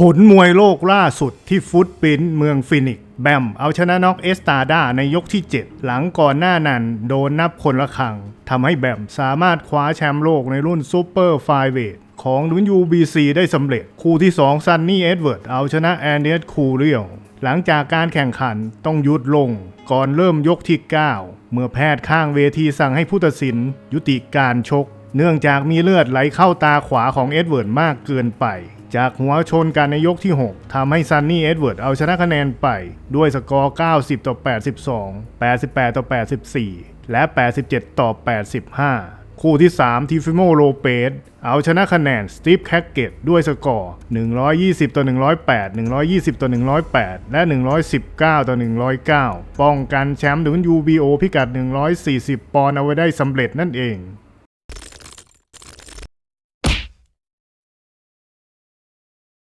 ผลมวยโลกล่าสุดที่ฟุตปินเมืองฟินิกซ์แบม เอาชนะน็อกเอสตาดาในยกที่ 7 หลังก่อนหน้านั้นโดนนับคนละครั้งทำให้แบมสามารถคว้าแชมป์โลกในรุ่นซูเปอร์ไฟเวทของ WBC ได้สำเร็จ คู่ที่ 2 ซันนี่เอ็ดเวิร์ดเอาชนะแอนเดสคูเรียลหลังจากการแข่งขันต้องยุดลง ก่อนเริ่มยกที่ 9 เมื่อแพทย์ข้างเวทีสั่งให้ผู้ตัดสิน ยุติการชก เนื่องจากมีเลือดไหลเข้าตาขวาของเอ็ดเวิร์ดมากเกินไป จากหัวชนกันในยกที่ 6 ทำให้ซันนี่เอ็ดเวิร์ดเอาชนะคะแนนไป ด้วยสกอร์ 90 ต่อ 82 88 ต่อ 84 และ 87 ต่อ 85คู่ที่ 3ทีฟิโมโลเปสเอาชนะคะแนนสตีฟแคกเกตด้วยสกอร์ 120 ต่อ 108 120 ต่อ 108 และ 119 ต่อ 109 ป้องกันแชมป์ WBO พิกัด 140 ปอนด์เอาไว้ได้สำเร็จนั่นเอง